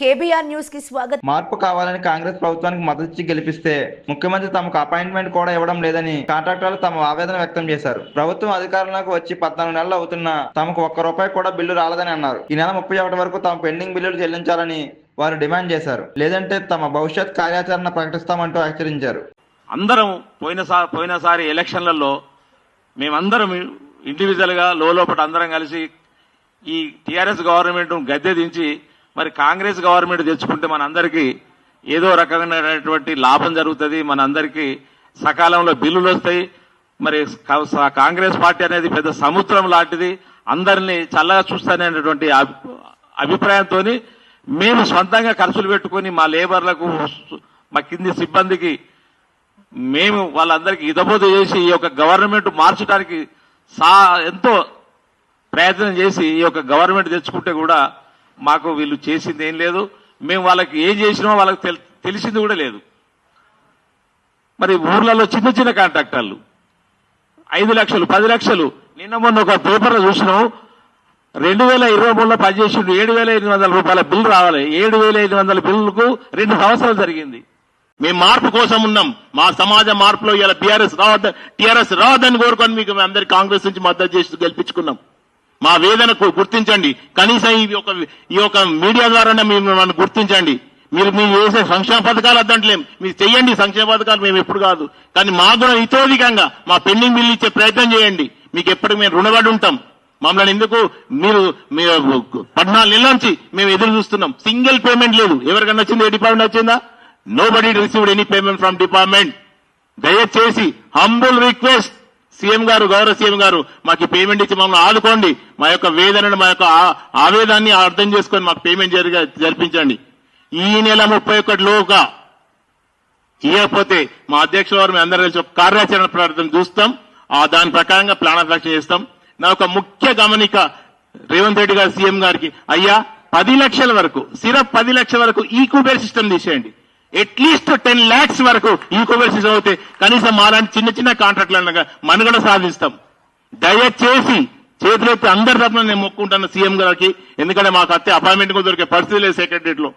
KBR న్యూస్కి స్వాగతం. మార్పు కావాలని కాంగ్రెస్ ప్రభుత్వానికి మద్దతు గెలిపిస్తే ముఖ్యమంత్రి తమకు అపాయింట్మెంట్ కూడా ఇవ్వడం లేదని కాంట్రాక్టర్లు తమ ఆవేదన వ్యక్తం చేశారు. ప్రభుత్వం అధికారంలోకి వచ్చి పద్నాలుగు నెలలు అవుతున్నా తమకు ఒక్క రూపాయి కూడా బిల్లు రాలేదని అన్నారు. ఈ నెల ముప్పై ఒకటి వరకు తమ పెండింగ్ బిల్లులు చెల్లించాలని వారు డిమాండ్ చేశారు. లేదంటే తమ భవిష్యత్ కార్యాచరణ ప్రకటిస్తామంటూ హెచ్చరించారు. అందరం పోయినసారి పోయినసారి ఎలక్షన్లలో మేమందరం ఇండివిజువల్గా లోపల అందరం కలిసి ఈ టీఆర్ఎస్ గవర్నమెంట్ గద్దె దించి మరి కాంగ్రెస్ గవర్నమెంట్ తెచ్చుకుంటే మనందరికీ ఏదో రకమైనటువంటి లాభం జరుగుతుంది. మనందరికీ సకాలంలో బిల్లులు వస్తాయి. మరి కాంగ్రెస్ పార్టీ అనేది పెద్ద సముద్రం లాంటిది. అందరినీ చల్లగా చూస్తాననేటువంటి అభి- అభిప్రాయంతో మేము సొంతంగా ఖర్చులు పెట్టుకొని మా లేబర్లకు మా కింది సిబ్బందికి మేము వాళ్ళందరికీ ఇదబోధ చేసి ఈ యొక్క గవర్నమెంట్ మార్చడానికి సా ఎంతో ప్రయత్నం చేసి ఈ యొక్క గవర్నమెంట్ తెచ్చుకుంటే కూడా మాకు వీళ్ళు చేసింది ఏం లేదు. మేము వాళ్ళకి ఏం చేసినామో వాళ్ళకి తెలిసింది కూడా లేదు. మరి ఊర్లలో చిన్న చిన్న కాంట్రాక్టర్లు. ఐదు లక్షలు పది లక్షలు. నిన్న మొన్న ఒక పేపర్లో చూసినాం. రెండు వేల ఇరవై మూడులో పనిచేసిండు. ఏడు వేల ఎనిమిది వందల రూపాయల బిల్లు రావాలి. ఏడు వేల ఎనిమిది వందల బిల్లుకు రెండు సంవత్సరాలు జరిగింది. మేము మార్పు కోసం ఉన్నాం. మా సమాజ మార్పులో ఇలా బీఆర్ఎస్ రావద్ద టీఆర్ఎస్ రావద్దని కోరుకొని మీకు మేము అందరి కాంగ్రెస్ నుంచి మద్దతు చేసి గెలిపించుకున్నాం. మా వేదనకు గుర్తించండి. కనీసం ఈ యొక్క ఈ యొక్క మీడియా ద్వారానే మీరు నన్ను గుర్తించండి. మీరు మీరు చేసే సంక్షేమ పథకాలు వద్దంటలేం మీరు చెయ్యండి సంక్షేమ పథకాలు మేము ఎప్పుడు కాదు. కానీ మా కూడా ఇతోధికంగా మా పెండింగ్ బిల్లు ఇచ్చే ప్రయత్నం చేయండి. మీకు ఎప్పటికి మేము రుణపడి ఉంటాం. మమ్మల్ని ఎందుకు? మీరు మీరు పద్నాలుగు నెలల నుంచి మేము ఎదురు చూస్తున్నాం. సింగిల్ పేమెంట్ లేదు. ఎవరికన్నా వచ్చింది ఏ డిపార్ట్మెంట్ వచ్చిందా nobody received any payment from department దయచేసి హంబుల్ రిక్వెస్ట్ సీఎం గారు గౌరవ సీఎం గారు మాకు పేమెంట్ ఇచ్చి మమ్మల్ని ఆదుకోండి. మా యొక్క వేదనను మా యొక్క ఆవేదాన్ని అర్థం చేసుకొని మాకు పేమెంట్ జరిగ జరిపించండి. ఈ నెల ముప్పై ఒకటిలోగా ఇవ్వకపోతే మా అధ్యక్ష వారు మేము అందరూ కలిసి ఒక కార్యాచరణ ప్రార్థన చూస్తాం. ఆ దాని ప్రకారంగా ప్లాన్ ఆఫ్ యాక్షన్ చేస్తాం. నా ఒక ముఖ్య గమనిక రేవంత్ రెడ్డి గారు సీఎం గారికి అయ్యా పది లక్షల వరకు సిరప్ పది లక్షల వరకు ఈ కుబేర్ సిస్టమ్ తీసేయండి. అట్లీస్ట్ టెన్ లాక్స్ వరకు ఈ కుబేర్ కనీసం మాలాంటి చిన్న చిన్న కాంట్రాక్టులు మనుగడ సాధిస్తాం. దయచేసి చేతులెత్తి అందరి తరఫున నేను మొక్కుంటాను సీఎం గారికి. ఎందుకంటే మాకు అత్తే అపాయింట్మెంట్ కూడా దొరికే పరిస్థితి లేదు సెక్రటరీలో